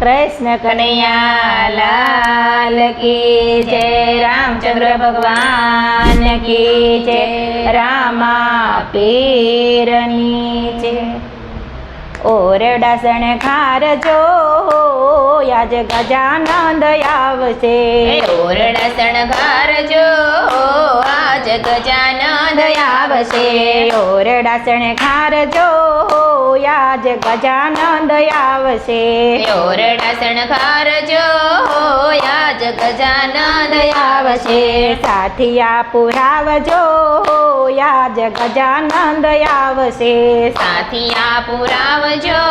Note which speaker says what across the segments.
Speaker 1: કૃષ્ણ કનૈયા લાલ કી જય, રામચંદ્ર ભગવાન કી જય, રામા પીરની છે ઓરડાસણ ખાર જો આજ ગજાનંદ આવશે.
Speaker 2: ઓરડાસણ ખાર જો આજ ગજાનંદ આવશે
Speaker 1: ઓરડાસણ શણખાર જો આજ ગજાનંદ આવશે
Speaker 2: ઓરડાસણ શણગાર જો આજ ગજાનંદ આવશે
Speaker 1: સાથિયા પુરાવજો આજ ગજાનંદ આવશે
Speaker 2: સાથિયા પુરાવજો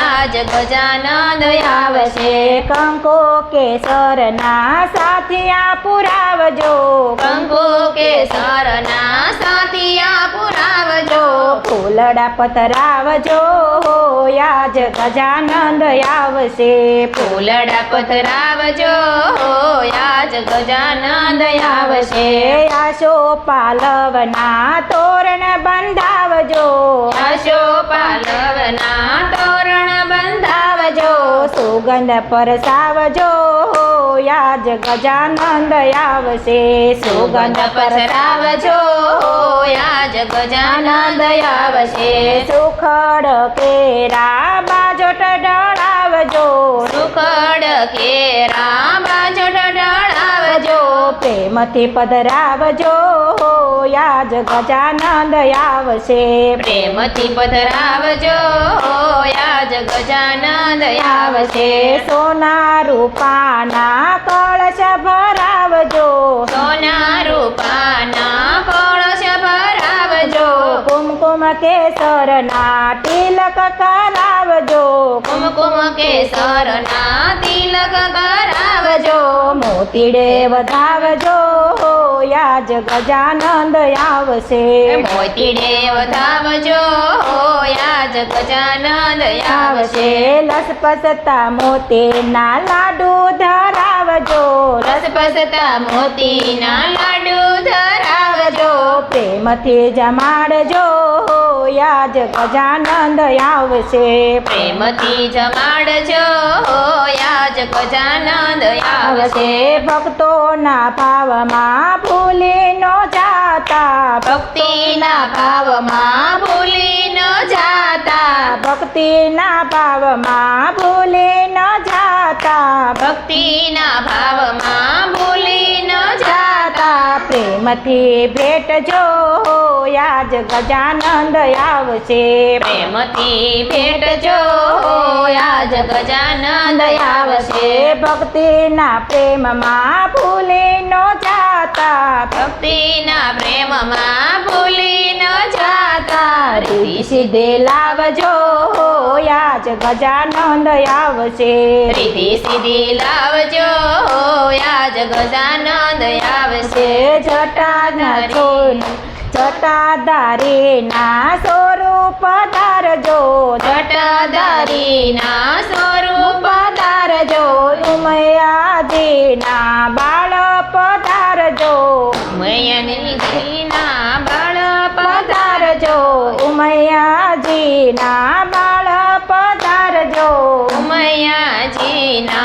Speaker 2: આજ ગજાનંદ આવશે
Speaker 1: કંકો કેસરના સાથિયા પુરાવજો
Speaker 2: કંકુ કેસરના સાથિયા પુરાવજો
Speaker 1: ફૂલડા પતરાવજો આજ ગજાનંદ આવશે
Speaker 2: ફૂલડા પધરાવજો આજ ગજાનંદ આવશે
Speaker 1: આશો પાલવના તોરણ બંધાવજો.
Speaker 2: આશો પાલવના તોરણ બંધાવજો.
Speaker 1: સુગંધ પરસાવજો યાજ ગજાનંદ આવશે
Speaker 2: સુગંધ પરસાવજો યાજ ગજાનંદ આવશે
Speaker 1: સુખડ કેરા બાજોટ ડળાવજો.
Speaker 2: સુખડ કેરા
Speaker 1: પ્રેમથી પધરાવજો આજ ગજાનંદ આવશે
Speaker 2: પ્રેમથી પધરાવજો આજ ગજાનંદ આવશે
Speaker 1: સોના રૂપાના કળશ ભરાવજો
Speaker 2: સોના રૂપાના કળશ ભરાવજો
Speaker 1: કુમકુમ કેસરના તિલક કરાવજો
Speaker 2: કુમકુમ કેસરના તિલક કરાવજો
Speaker 1: મોતીડે વધાવજો યાજ ગજાનંદ આવશે.
Speaker 2: મોતીડે વધાવજો યાજ ગજાનંદ આવશે.
Speaker 1: લસપસતા લસપસતા મોતીના લાડુ ધરાવજો.
Speaker 2: રસપસતા મોતીના લાડુ ધરાવજો.
Speaker 1: પ્રેમથી જમાડજો યાજ ગજાનંદ આવશે.
Speaker 2: પ્રેમથી જમાડજો ગજાનંદ આવશે
Speaker 1: ભક્તોના ભાવમાં ભૂલી નો જાતા.
Speaker 2: ભક્તિના ભાવમાં ભૂલી ન જાતા.
Speaker 1: ભક્તિના ભાવમાં પ્રેમથી ભેટજો આજ ગજાનંદ આવશે.
Speaker 2: પ્રેમથી ભેટજો આજ ગજાનંદ આવશે.
Speaker 1: ભક્તિના પ્રેમમાં ભૂલી નો જાતા.
Speaker 2: ભક્તિના પ્રેમમાં ભૂલી ન જાતા
Speaker 1: રીતિ સીધે લાવજો આજ ગજાનંદ આવશે.
Speaker 2: રીતિ સીધી લાવજો આજ ગજાનંદ આવશે
Speaker 1: જટાના છોડ જટાધારીના સ્વરૂપ ધારજો.
Speaker 2: જટાધારીના સ્વરૂપ
Speaker 1: પધારજો ઉમયાજીના બાળ પધારજો
Speaker 2: મયની ઘીના બાળ
Speaker 1: પધારજો ઉમયાજીના બાળ પધારજો
Speaker 2: ઉમયાજીના